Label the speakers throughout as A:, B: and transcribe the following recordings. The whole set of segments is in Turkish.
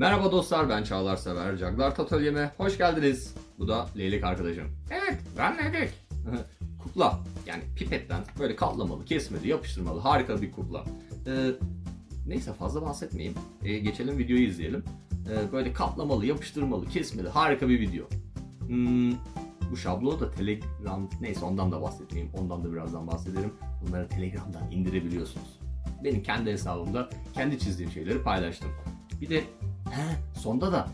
A: Merhaba dostlar ben Çağlar Sever. Caglar Atölyeme hoş geldiniz. Bu da Leylek arkadaşım. Evet ben Leylek. kukla yani pipetten böyle katlamalı, kesmeli, yapıştırmalı harika bir kukla. Ee, neyse fazla bahsetmeyeyim. Ee, geçelim videoyu izleyelim. Ee, böyle katlamalı, yapıştırmalı, kesmeli harika bir video. Hmm, bu şablonu da Telegram neyse ondan da bahsetmeyeyim. Ondan da birazdan bahsederim. Bunları Telegram'dan indirebiliyorsunuz. Benim kendi hesabımda kendi çizdiğim şeyleri paylaştım. Bir de he, sonda da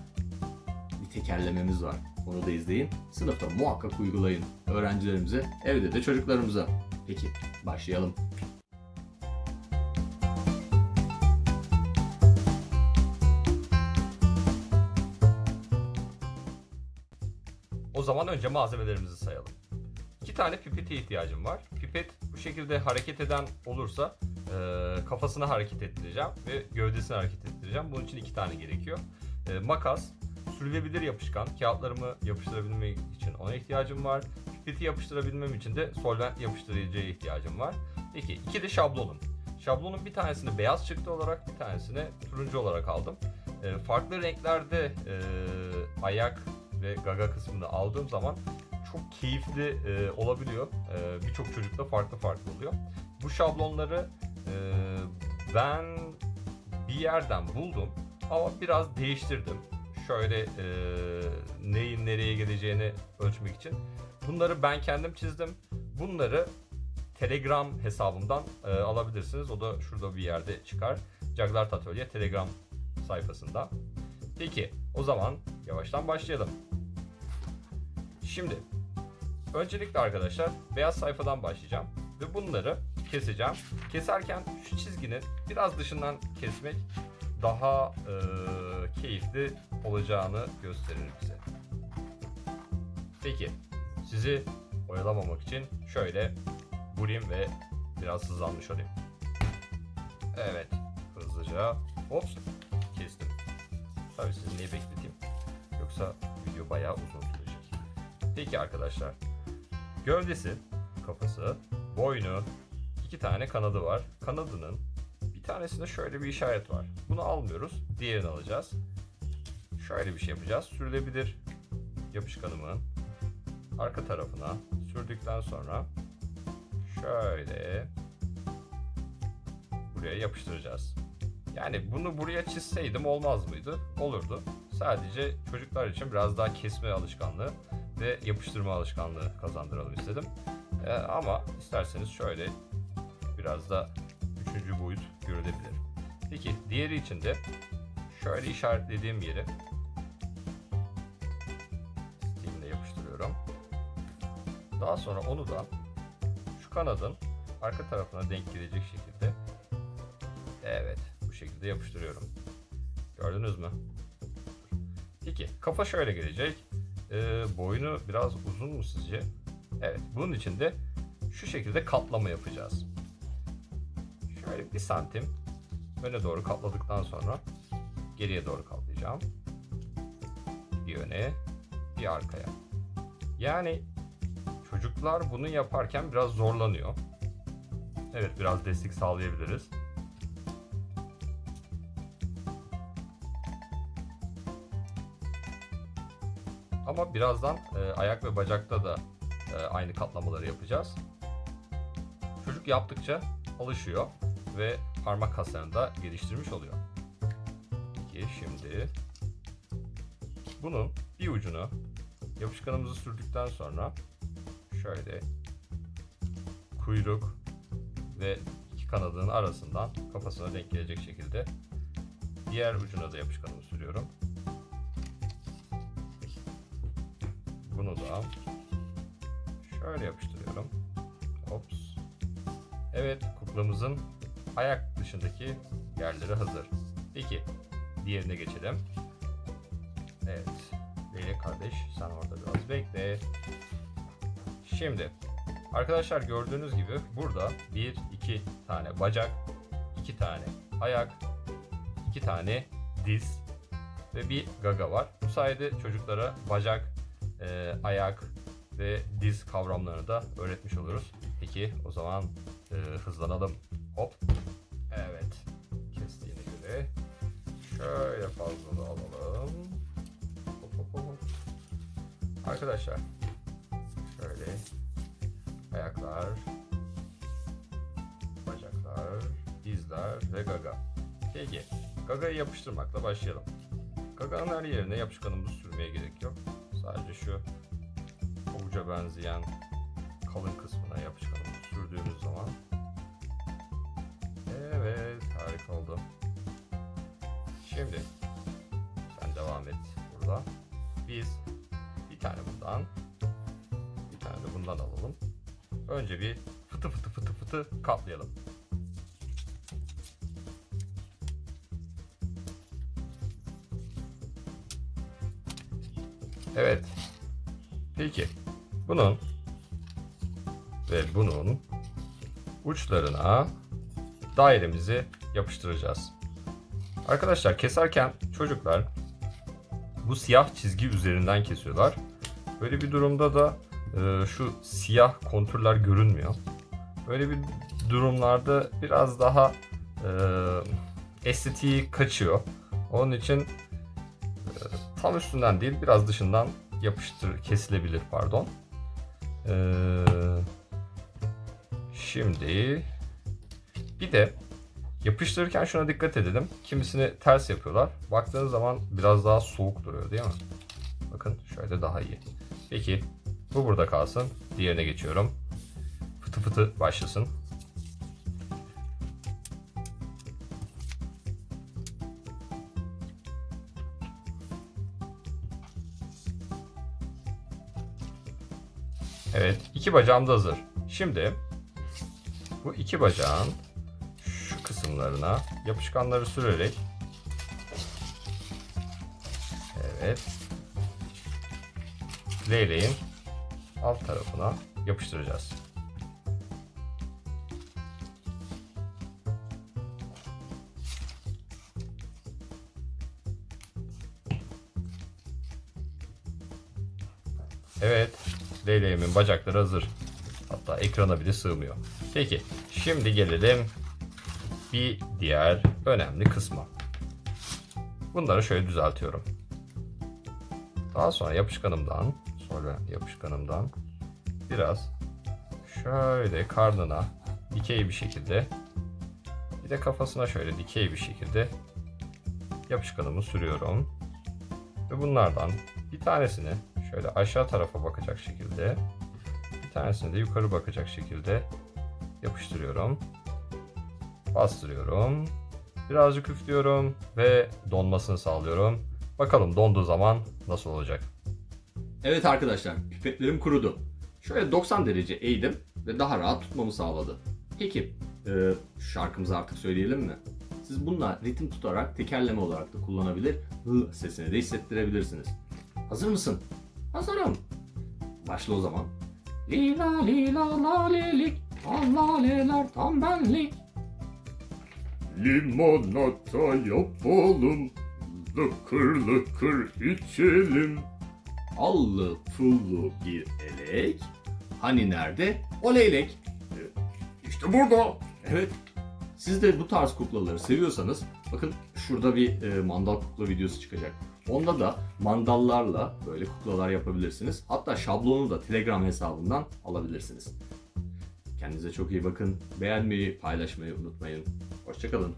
A: bir tekerlememiz var. Onu da izleyin. Sınıfta muhakkak uygulayın. Öğrencilerimize, evde de çocuklarımıza. Peki başlayalım.
B: O zaman önce malzemelerimizi sayalım. İki tane pipete ihtiyacım var. Pipet bu şekilde hareket eden olursa e, kafasını hareket ettireceğim ve gövdesini hareket ettireceğim. Bunun için iki tane gerekiyor. E, makas, sürülebilir yapışkan, kağıtlarımı yapıştırabilmek için ona ihtiyacım var. Pipeti yapıştırabilmem için de solvent yapıştırıcıya ihtiyacım var. Peki iki de şablonum. Şablonun bir tanesini beyaz çıktı olarak bir tanesini turuncu olarak aldım. E, farklı renklerde e, ayak ve gaga kısmını aldığım zaman çok keyifli e, olabiliyor. E, Birçok çocukta farklı farklı oluyor. Bu şablonları ben bir yerden buldum ama biraz değiştirdim. Şöyle e, neyin nereye gideceğini ölçmek için. Bunları ben kendim çizdim. Bunları Telegram hesabımdan e, alabilirsiniz. O da şurada bir yerde çıkar. Caglar Atölye Telegram sayfasında. Peki o zaman yavaştan başlayalım. Şimdi öncelikle arkadaşlar beyaz sayfadan başlayacağım ve bunları keseceğim. Keserken şu çizginin biraz dışından kesmek daha e, keyifli olacağını gösterir bize. Peki sizi oyalamamak için şöyle vurayım ve biraz hızlanmış olayım. Evet hızlıca hop kestim. Tabii sizi niye bekleteyim? Yoksa video bayağı uzun sürecek. Peki arkadaşlar. Gövdesi, kafası, boynu, iki tane kanadı var. Kanadının bir tanesinde şöyle bir işaret var. Bunu almıyoruz. Diğerini alacağız. Şöyle bir şey yapacağız. Sürülebilir yapışkanımın arka tarafına sürdükten sonra şöyle buraya yapıştıracağız. Yani bunu buraya çizseydim olmaz mıydı? Olurdu. Sadece çocuklar için biraz daha kesme alışkanlığı ve yapıştırma alışkanlığı kazandıralım istedim. Ee, ama isterseniz şöyle biraz da üçüncü boyut görülebilir. Peki diğeri için de şöyle işaretlediğim yeri stiğimle yapıştırıyorum. Daha sonra onu da şu kanadın arka tarafına denk gelecek şekilde evet bu şekilde yapıştırıyorum. Gördünüz mü? Peki kafa şöyle gelecek. Ee, boynu biraz uzun mu sizce? Evet bunun için de şu şekilde katlama yapacağız. Şöyle bir santim öne doğru katladıktan sonra geriye doğru katlayacağım. Bir öne bir arkaya. Yani çocuklar bunu yaparken biraz zorlanıyor. Evet biraz destek sağlayabiliriz. Ama birazdan e, ayak ve bacakta da e, aynı katlamaları yapacağız. Çocuk yaptıkça alışıyor ve parmak kaslarını da geliştirmiş oluyor. Peki şimdi bunun bir ucunu yapışkanımızı sürdükten sonra şöyle kuyruk ve iki kanadının arasından kafasına denk gelecek şekilde diğer ucuna da yapışkanımı sürüyorum. Bunu da şöyle yapıştırıyorum. Ops. Evet, kuklamızın ayak dışındaki yerleri hazır. Peki, diğerine geçelim. Evet, Leylek kardeş sen orada biraz bekle. Şimdi, arkadaşlar gördüğünüz gibi burada bir, iki tane bacak, iki tane ayak, iki tane diz ve bir gaga var. Bu sayede çocuklara bacak, e, ayak ve diz kavramlarını da öğretmiş oluruz. Peki o zaman e, hızlanalım. Hop. Evet. Kestiğine göre şöyle fazla da alalım. Hop hop hop. Arkadaşlar şöyle ayaklar, bacaklar, dizler ve gaga. Peki gagayı yapıştırmakla başlayalım. Gaganın her yerine yapışkanımızı sürmeye gerek yok. Sadece şu avuca benzeyen Şimdi sen devam et burada. Biz bir tane bundan bir tane de bundan alalım. Önce bir fıtı fıtı fıtı fıtı katlayalım. Evet. Peki. Bunun ve bunun uçlarına dairemizi yapıştıracağız. Arkadaşlar keserken çocuklar bu siyah çizgi üzerinden kesiyorlar. Böyle bir durumda da e, şu siyah kontürler görünmüyor. Böyle bir durumlarda biraz daha e, estetiği kaçıyor. Onun için e, tam üstünden değil biraz dışından yapıştır kesilebilir pardon. E, şimdi bir de yapıştırırken şuna dikkat edelim. Kimisini ters yapıyorlar. Baktığınız zaman biraz daha soğuk duruyor değil mi? Bakın şöyle daha iyi. Peki bu burada kalsın. Diğerine geçiyorum. Fıtı fıtı başlasın. Evet, iki bacağım da hazır. Şimdi bu iki bacağın kısımlarına yapışkanları sürerek Evet. Leyleğin alt tarafına yapıştıracağız. Evet, leyleğimin bacakları hazır. Hatta ekrana bile sığmıyor. Peki, şimdi gelelim bir diğer önemli kısma. Bunları şöyle düzeltiyorum. Daha sonra yapışkanımdan, sonra yapışkanımdan biraz şöyle karnına dikey bir şekilde bir de kafasına şöyle dikey bir şekilde yapışkanımı sürüyorum. Ve bunlardan bir tanesini şöyle aşağı tarafa bakacak şekilde bir tanesini de yukarı bakacak şekilde yapıştırıyorum. Bastırıyorum. Birazcık üflüyorum ve donmasını sağlıyorum. Bakalım donduğu zaman nasıl olacak?
A: Evet arkadaşlar pipetlerim kurudu. Şöyle 90 derece eğdim ve daha rahat tutmamı sağladı. Peki e, şarkımızı artık söyleyelim mi? Siz bununla ritim tutarak tekerleme olarak da kullanabilir. Hı sesini de hissettirebilirsiniz. Hazır mısın? Hazırım. Başla o zaman. Lila lila la lilik. Allah leler tam benlik.
C: Limonata yapalım, lıkır lıkır içelim.
A: Allı pullu bir elek. Hani nerede? O leylek.
C: İşte burada.
A: Evet. Siz de bu tarz kuklaları seviyorsanız bakın şurada bir e, mandal kukla videosu çıkacak. Onda da mandallarla böyle kuklalar yapabilirsiniz. Hatta şablonu da Telegram hesabından alabilirsiniz. Kendinize çok iyi bakın. Beğenmeyi, paylaşmayı unutmayın. Hoşçakalın.